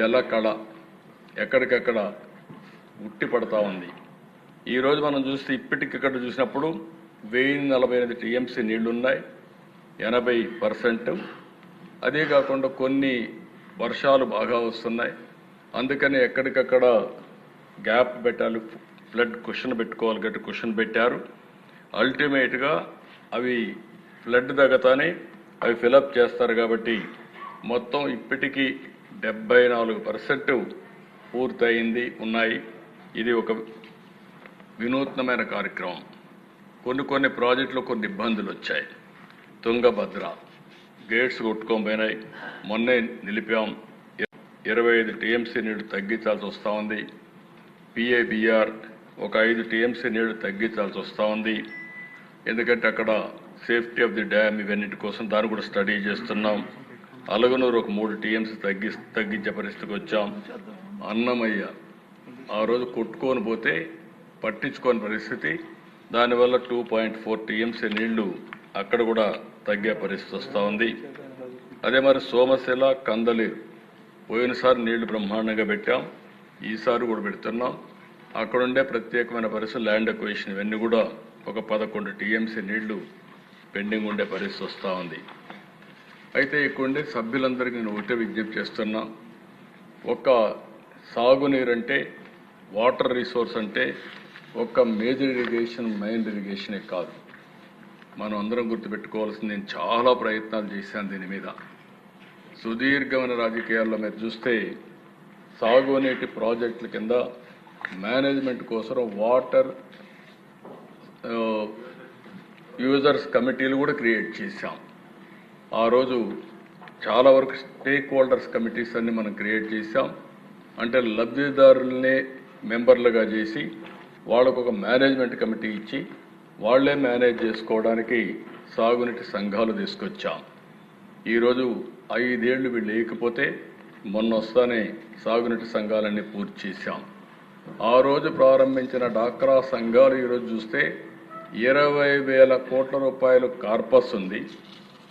జల కళ ఎక్కడికక్కడ ఉట్టి పడతా ఉంది. ఈరోజు మనం చూస్తే ఇప్పటికక్కడ చూసినప్పుడు వెయ్యి నలభై ఎనిమిది టీఎంసీ నీళ్ళున్నాయి ఎనభై పర్సెంట్. అదే కాకుండా కొన్ని వర్షాలు బాగా వస్తున్నాయి. అందుకని ఎక్కడికక్కడ గ్యాప్ పెట్టాలి ఫ్లడ్ క్వశ్చన్ పెట్టుకోవాలి గట్టి క్వశ్చన్ పెట్టారు. అల్టిమేట్గా అవి ఫ్లడ్ తగ్గతానే అవి ఫిలప్ చేస్తారు కాబట్టి మొత్తం ఇప్పటికీ డెబ్బై నాలుగు పర్సెంట్ పూర్తయింది ఉన్నాయి. ఇది ఒక వినూత్నమైన కార్యక్రమం. కొన్ని కొన్ని ప్రాజెక్టులు కొన్ని ఇబ్బందులు వచ్చాయి. తుంగభద్ర గేట్స్ కొట్టుకోబోయినాయి. మొన్నే నిలిపాం. ఇరవై ఐదు టీఎంసీ నీళ్ళు తగ్గించాల్సి వస్తూ ఉంది. పిఏబిఆర్ ఒక ఐదు టీఎంసీ నీళ్ళు తగ్గించాల్సి వస్తూ ఉంది. ఎందుకంటే అక్కడ సేఫ్టీ ఆఫ్ ది డ్యామ్ ఇవన్నిటి కోసం దాన్ని కూడా స్టడీ చేస్తున్నాం. అలగనూరు ఒక మూడు టీఎంసీ తగ్గి తగ్గించే పరిస్థితికి వచ్చాం. అన్నమయ్య ఆ రోజు కొట్టుకొని పోతే పట్టించుకోని పరిస్థితి. దానివల్ల టూ పాయింట్ ఫోర్ టీఎంసీ నీళ్ళు అక్కడ కూడా తగ్గే పరిస్థితి వస్తూ ఉంది. అదే మరి సోమశిల కందలేరు పోయినసారి నీళ్ళు బ్రహ్మాండంగా పెట్టాం. ఈసారి కూడా పెడుతున్నాం. అక్కడుండే ప్రత్యేకమైన పరిస్థితి ల్యాండ్ ఎక్వేషన్ ఇవన్నీ కూడా ఒక పదకొండు టీఎంసీ నీళ్ళు పెండింగ్ ఉండే పరిస్థితి వస్తూ ఉంది. అయితే ఇక్కడ ఉండే సభ్యులందరికీ నేను ఒకటే విజ్ఞప్తి చేస్తున్నా. ఒక సాగునీరు అంటే వాటర్ రిసోర్స్ అంటే ఒక మేజర్ ఇరిగేషన్ మెయిన్ ఇరిగేషనే కాదు. మనం అందరం గుర్తుపెట్టుకోవాల్సింది నేను చాలా ప్రయత్నాలు చేశాను దీని మీద. సుదీర్ఘమైన రాజకీయాల్లో మీరు చూస్తే సాగునీటి ప్రాజెక్టుల కింద మేనేజ్మెంట్ కోసం వాటర్ యూజర్స్ కమిటీలు కూడా క్రియేట్ చేశాం. ఆ రోజు చాలా వరకు స్టేక్ హోల్డర్స్ కమిటీస్ అన్ని మనం క్రియేట్ చేశాం. అంటే లబ్ధిదారులనే మెంబర్లుగా చేసి వాళ్ళకు ఒక మేనేజ్మెంట్ కమిటీ ఇచ్చి వాళ్ళే మేనేజ్ చేసుకోవడానికి సాగునీటి సంఘాలు తీసుకొచ్చాం. ఈరోజు ఐదేళ్ళు వీళ్ళు లేకపోతే మొన్న వస్తానే సాగునీటి సంఘాలన్నీ పూర్తి చేశాం. ఆ రోజు ప్రారంభించిన డాక్రా సంఘాలు ఈరోజు చూస్తే ఇరవై వేల కోట్ల రూపాయలు కార్పస్ ఉంది.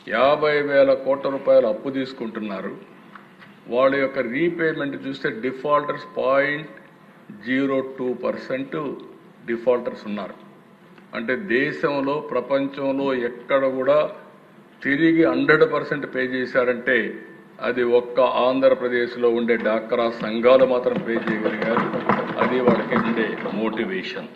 యాభై వేల కోట్ల రూపాయలు అప్పు తీసుకుంటున్నారు. వాళ్ళ యొక్క రీపేమెంట్ చూస్తే defaulters point zero two percent defaulters ఉన్నారు. అంటే దేశంలో ప్రపంచంలో ఎక్కడ కూడా తిరిగి హండ్రెడ్ పర్సెంట్ పే చేశారంటే అది ఒక్క ఆంధ్రప్రదేశ్లో ఉండే డాక్రా సంఘాలు మాత్రం పే చేయగలిగారు. అది వాళ్ళకి ఉండే మోటివేషన్.